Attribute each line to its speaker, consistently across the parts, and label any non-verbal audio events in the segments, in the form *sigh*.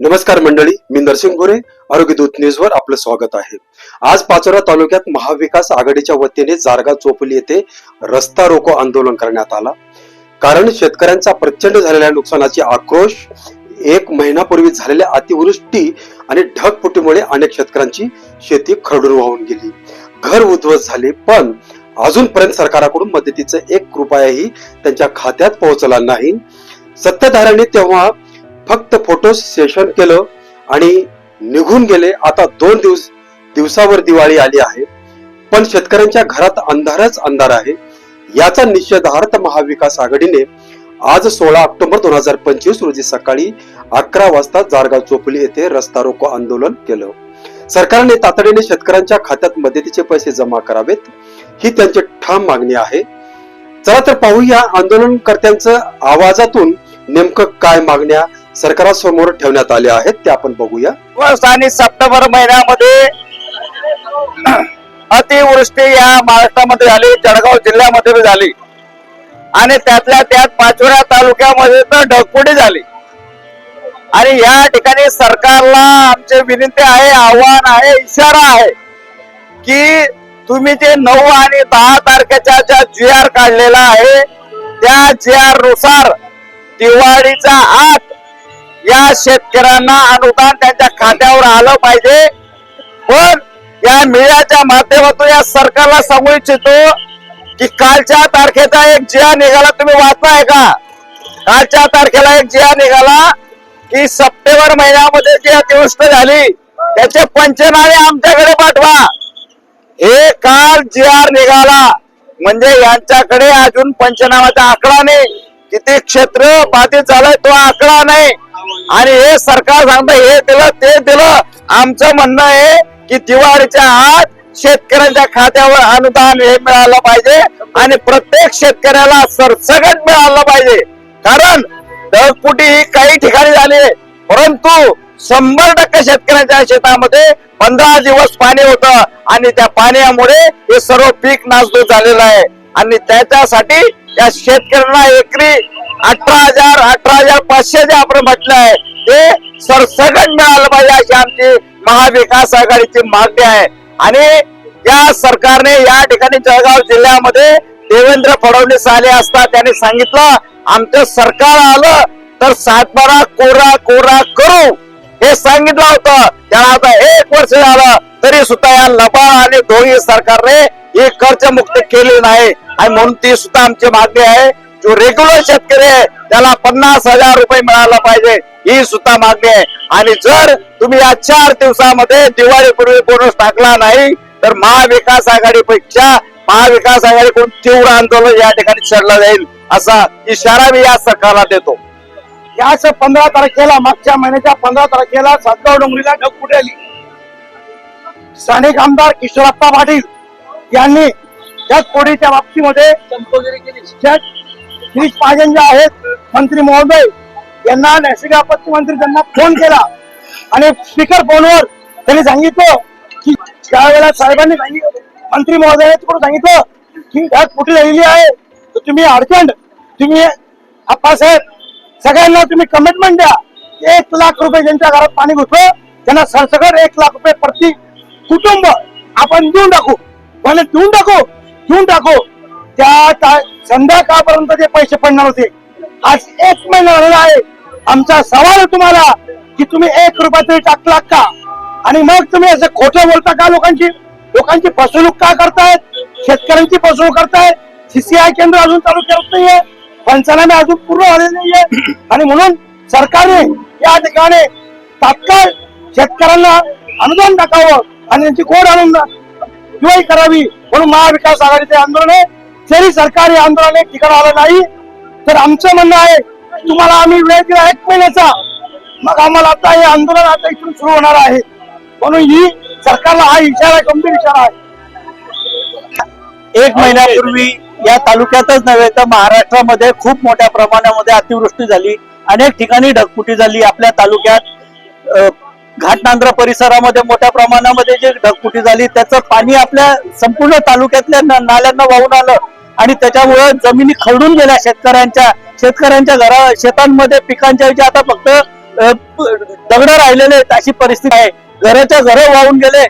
Speaker 1: नमस्कार मंडळी मी नरसिंह गोरे आरोग्य दूत न्यूजवर आपलं स्वागत आहे. आज पाचोरा तालुक्यात महाविकास आघाडीच्या वतीने जारगा चोपली येथे रस्ता रोको आंदोलन करण्यात आला. कारण शेतकऱ्यांचा प्रचंड झालेल्या नुकसानाची आक्रोश एक महिन्यापूर्वी झालेल्या अतिवृष्टी आणि ढगफुटीमुळे अनेक शेतकऱ्यांची शेती खरडून वाहून गेली. घर उद्ध्वस्त झाले पण अजूनपर्यंत सरकाराकडून मदतीचं एक रुपयाही त्यांच्या खात्यात पोहोचला नाही. सत्ताधाऱ्यांनी तेव्हा फक्त फोटो सेशन केलं आणि निघून गेले. आता दोन दिवस दिवसावर दिवाळी आली आहे. पण शेतकऱ्यांच्या घरात अंधारच अंधार आहे. याचा निषेधार्थ महाविकास आघाडीने आज सोळा ऑक्टोबर दोन हजार पंचवीस रोजी सकाळी अकरा वाजता जारगाव चोपली येथे रस्ता रोको आंदोलन केलं. सरकारने तातडीने शेतकऱ्यांच्या खात्यात मदतीचे पैसे जमा करावेत ही त्यांची ठाम मागणी आहे. चला तर पाहूया आंदोलनकर्त्यांचं आवाजातून नेमकं काय मागण्या सरकारासमोर ठेवण्यात आले आहेत ते आपण बघूया.
Speaker 2: आणि सप्टेंबर महिन्यामध्ये *clears throat* अतिवृष्टी या महाराष्ट्रामध्ये झाली जळगाव जिल्ह्यामध्ये झाली. आणि त्यातल्या त्यात पाचोऱ्या तालुक्यामध्ये तर ढगफुटी झाली. आणि या ठिकाणी सरकारला आमचे विनंती आहे आव्हान आहे इशारा आहे की तुम्ही जे नऊ आणि दहा तारखेच्या ज्या जी आर काढलेला आहे त्या जी आरनुसार दिवाळीचा आत या शेतकऱ्यांना अनुदान त्यांच्या खात्यावर आलं पाहिजे. पण या मेळ्याच्या माध्यमातून या सरकारला सांगू इच्छितो की कालच्या तारखेचा एक जिया निघाला. तुम्ही वाचलाय का? कालच्या तारखेला एक जिया निघाला की सप्टेंबर महिन्यामध्ये जी अतिवृष्टी झाली त्याचे पंचनामे आमच्याकडे पाठवा. हे काल जी आर निघाला. म्हणजे यांच्याकडे अजून पंचनामाचा आकडा नाही. किती क्षेत्र बाधित झालंय तो आकडा नाही. आणि हे सरकार सांगत हे दिलं ते दिलं. आमचं म्हणणं आहे की दिवाळीच्या आत शेतकऱ्यांच्या खात्यावर अनुदान हे मिळालं पाहिजे आणि प्रत्येक शेतकऱ्याला सरसगट मिळालं पाहिजे. कारण दरपुटी ही काही ठिकाणी झाली परंतु शंभर टक्के शेतकऱ्यांच्या शेतामध्ये पंधरा दिवस पाणी होतं आणि त्या पाण्यामुळे हे सर्व पीक नासधूस झालेलं आहे. आणि त्याच्यासाठी या शेतकऱ्यांना एकरी अठरा हजार अठरा हजार पाचशे जे आपण म्हटलं आहे ते सरसकट मिळालं पाहिजे अशी आमची महाविकास आघाडीची मागणी आहे. आणि या सरकारने या ठिकाणी जळगाव जिल्ह्यामध्ये देवेंद्र फडणवीस आले असता त्यांनी सांगितलं आमचं सरकार आलं तर सातबारा कोरा कोरा करू. हे सांगितलं होतं. त्याला आता एक वर्ष झालं तरी सुद्धा या लबाड आणि दोन्ही सरकारने ही कर्जमुक्ती केली नाही. आणि म्हणून ती सुद्धा आमची मागणी आहे. जो रेग्युलर शेतकरी आहे त्याला पन्नास हजार रुपये मिळाला पाहिजे ही सुद्धा मागणी आहे. आणि जर तुम्ही या चार दिवसामध्ये दिवाळीपूर्वी बोनस टाकला नाही तर महाविकास आघाडीपेक्षा महाविकास आघाडीकडून तीव्र आंदोलन या ठिकाणी छेडलं जाईल असा इशारा मी या सरकारला देतो.
Speaker 3: याच पंधरा तारखेला मागच्या महिन्याच्या पंधरा तारखेला सातगाव डोंगरीला ढगफुटी आली? स्थानिक आमदार किशोरप्पा पाटील यांनी या कोडीच्या बाबतीमध्ये गिरीश महाजन जे आहेत मंत्री महोदय यांना नैसर्गिक आपत्ती मंत्री त्यांना फोन केला. आणि स्पीकर फोनवर त्यांनी सांगितलं की त्यावेळेला साहेबांनी सांगितलं मंत्री महोदयाने तिकडून सांगितलं की ढग फुटी राहिली आहे तर तुम्ही अर्जंट तुम्ही आप्पासाहेब सगळ्यांना तुम्ही कमिटमेंट द्या. एक लाख रुपये ज्यांच्या घरात पाणी घुसलं त्यांना सरसकट एक लाख रुपये प्रति कुटुंब आपण देऊन टाकू. म्हणजे देऊन टाकू देऊन टाकू. त्या संध्याकाळपर्यंत ते पैसे पडणार होते. आज एक महिना झालेला आहे. आमचा सवाल आहे तुम्हाला की तुम्ही एक रुपया तरी टाकला का? आणि मग तुम्ही असं खोटं बोलता का लोकांची? लोकांची फसवणूक का करतायत शेतकऱ्यांची फसवणूक करतायत सीसीआय केंद्र अजून चालू करत नाहीये. पंचनामे अजून पूर्ण झालेले नाहीये. आणि म्हणून सरकारने या ठिकाणी तात्काळ शेतकऱ्यांना अनुदान टाकावं आणि त्यांची गोड आणून दिवाळी करावी म्हणून महाविकास आघाडीचे आंदोलन आहे. जरी सरकारी आंदोलन एक ठिकाण आलं नाही तर आमचं म्हणणं आहे तुम्हाला आम्ही वेळ दिला एक महिन्याचा. मग आम्हाला आता हे आंदोलन आता इथून सुरू होणार आहे. म्हणून ही सरकारला हा इशारा गंभीर इशारा आहे.
Speaker 4: एक महिन्यापूर्वी या तालुक्यातच नव्हे तर महाराष्ट्रामध्ये खूप मोठ्या प्रमाणामध्ये अतिवृष्टी झाली. अनेक ठिकाणी ढगफुटी झाली. आपल्या तालुक्यात अ, घाटनांद्रा परिसरामध्ये मोठ्या प्रमाणामध्ये जे ढगफुटी झाली त्याचं पाणी आपल्या संपूर्ण तालुक्यातल्या नाल्यांना वाहून आलं. आणि त्याच्यामुळं जमिनी खरडून गेल्या शेतकऱ्यांच्या शेतकऱ्यांच्या घरा शेतांमध्ये पिकांच्या ऐवजी आता फक्त दगड राहिलेले आहेत अशी परिस्थिती आहे. घराच्या घरं वाहून गेले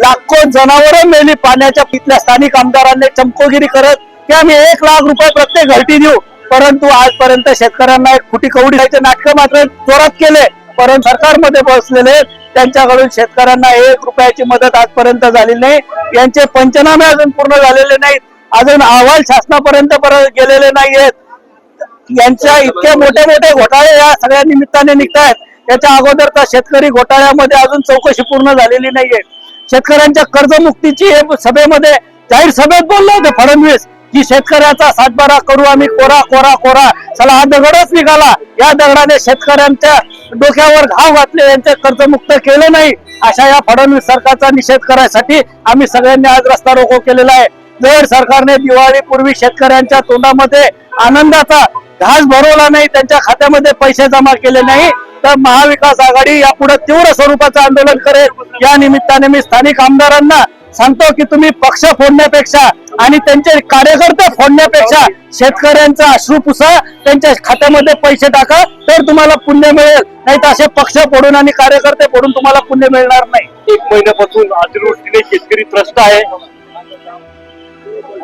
Speaker 4: लाखो जनावर मेली पाण्याच्या तिथल्या स्थानिक आमदारांनी चमकोगिरी करत की आम्ही एक लाख रुपये प्रत्येक घरटी देऊ. परंतु आजपर्यंत शेतकऱ्यांना एक फुटी कवडी द्यायचे नाटकं मात्र जोरात केले. परंतु सरकारमध्ये बसलेले त्यांच्याकडून शेतकऱ्यांना एक रुपयाची मदत आजपर्यंत झाली नाही. यांचे पंचनामे अजून पूर्ण झालेले नाहीत. अजून अहवाल शासनापर्यंत परत गेलेले नाहीयेत. यांच्या इतके मोठे मोठे घोटाळे या सगळ्या निमित्ताने निघतायत. त्याच्या अगोदर त्या शेतकरी घोटाळ्यामध्ये अजून चौकशी पूर्ण झालेली नाहीये. शेतकऱ्यांच्या कर्जमुक्तीची हे सभेमध्ये जाहीर सभेत बोलले होते फडणवीस की शेतकऱ्याचा सातबारा करू आम्ही कोरा कोरा कोरा. चला हा दगडच निघाला. या दगडाने शेतकऱ्यांच्या डोक्यावर घाव घातले यांचे कर्जमुक्त केले नाही. अशा या फडणवीस सरकारचा निषेध करायसाठी आम्ही सगळ्यांनी आज रस्ता रोको केलेला आहे. जर सरकारने दिवाळीपूर्वी शेतकऱ्यांच्या तोंडामध्ये आनंदाचा घास भरवला नाही त्यांच्या खात्यामध्ये पैसे जमा केले नाही तर महाविकास आघाडी यापुढे तीव्र स्वरूपाचं आंदोलन करेल. या निमित्ताने मी स्थानिक आमदारांना सांगतो की तुम्ही पक्ष फोडण्यापेक्षा आणि त्यांचे कार्यकर्ते फोडण्यापेक्षा शेतकऱ्यांचा अश्रुपुसा त्यांच्या खात्यामध्ये पैसे टाका तर तुम्हाला पुण्य मिळेल. नाही तर असे पक्ष फोडून आणि कार्यकर्ते फोडून तुम्हाला पुण्य मिळणार नाही.
Speaker 5: एक महिन्यापासून अतिवृष्टीने शेतकरी त्रस्त आहे.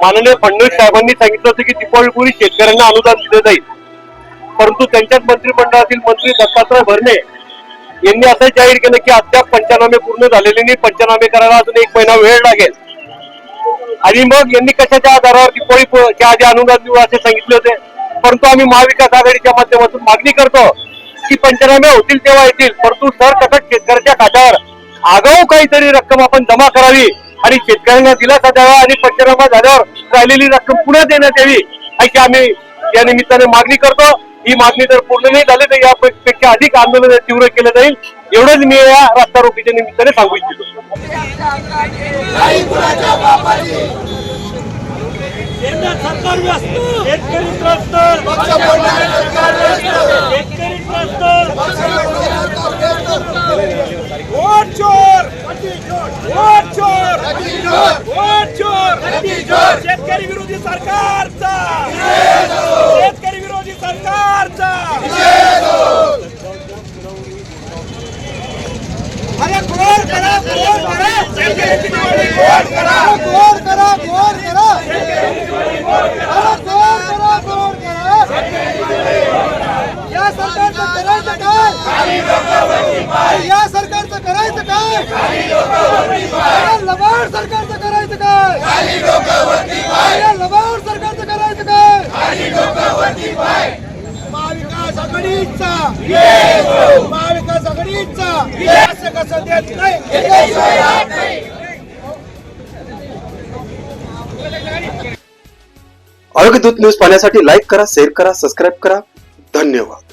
Speaker 5: माननीय फडणवीस साहेबांनी सांगितलं होतं की दीपावलीपूर्वी शेतकऱ्यांना अनुदान दिलं जाईल. परंतु त्यांच्याच मंत्रिमंडळातील मंत्री दत्तात्रय भरणे यांनी असं जाहीर केलं की अद्याप पंचनामे पूर्ण झालेले नाही पंचनामे करायला अजून एक महिना वेळ लागेल. आणि मग यांनी कशाच्या आधारावर दीपावलीच्या आधी अनुदान देऊ असे सांगितले होते? परंतु आम्ही महाविकास आघाडीच्या माध्यमातून मागणी करतो की पंचनामे होतील तेव्हा येतील. परंतु सर सरकटक शेतकऱ्याच्या खात्यावर आगाऊ काहीतरी रक्कम आपण जमा करावी. आणि शेतकऱ्यांना दिलासा द्यावा आणि पंचनामा झाल्यावर राहिलेली रक्कम पुन्हा देण्यात यावी अशी आम्ही या निमित्ताने मागणी करतो. ही मागणी जर पूर्ण नाही झाली तर यापेक्षा अधिक आंदोलन तीव्र केलं जाईल. एवढंच मी या रस्ता रोखीच्या निमित्ताने सांगू इच्छितो.
Speaker 3: सरकार व्यस्त शेतकरी त्रस्त शेतकरी त्रस्त वोट चोर वोट चोर वोट चोर शेतकरी विरोधी सरकारचा शेतकरी विरोधी सरकारचा अरे घोर करा घोर करा शेतकऱ्याची दिवाळी घोर करा घोर करा घोर करा या सरकारचं करायचं काय? या सरकारचं करायचं काय? लबाड सरकारचं करायचं काय? या लबाड सरकारचं करायचं काय? महाविकास आघाडीचा. महाविकास आघाडीचा. कसं देत नाही.
Speaker 1: न्यूज पाहण्यासाठी लाईक करा शेअर करा सबस्क्राईब करा. धन्यवाद.